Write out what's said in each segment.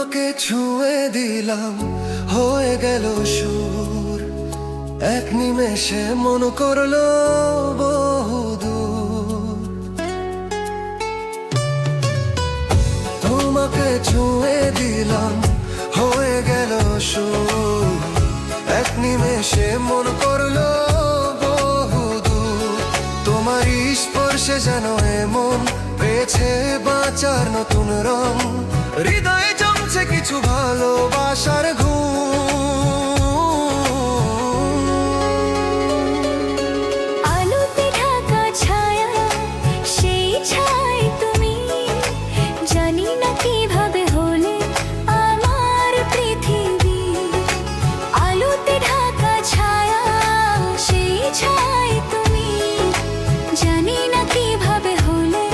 ছুঁয়ে দিলাম, হয়ে গেল সুর। এক নিমেষে মন করল বহুদূর। তোমাকে ছুঁয়ে দিলাম, হয়ে গেল সুর। এক নিমেষে মন করল বহুদূর। তোমার স্পর্শে যেন এমন পেয়েছে বাঁচার নতুন রং। হৃদয়ে কিছু ভালোবাসার ঘুম। আলোতে ঢাকা ছায়া সেই ছাই তুমি। জানি না কীভাবে হলে আমার পৃথিবী। আলোতে ঢাকা ছায়া সেই ছাই তুমি। জানি না কীভাবে হলে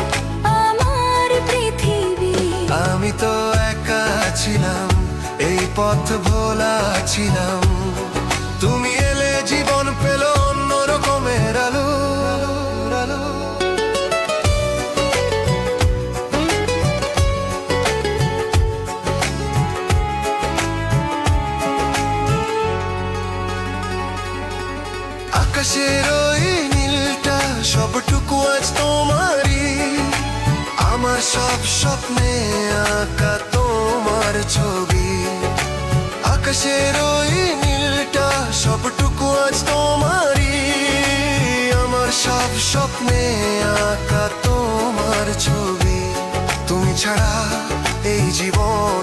আমার পৃথিবী। আমি তো ছিলাম, এই পথ ভোলা ছিলাম। তুমি এলে জীবন পেল অন্য রকমের আলো আকাশের ওই নীলটা সবটুকু আজ তোমারই। আমার সব স্বপ্নে আঁকা তোমার ছবি। আকাশের ওই নীলটা সবটুকু আজ তোমারই। আমার সব স্বপ্নে আঁকা তোমার ছবি। তুমি ছাড়া এই জীবন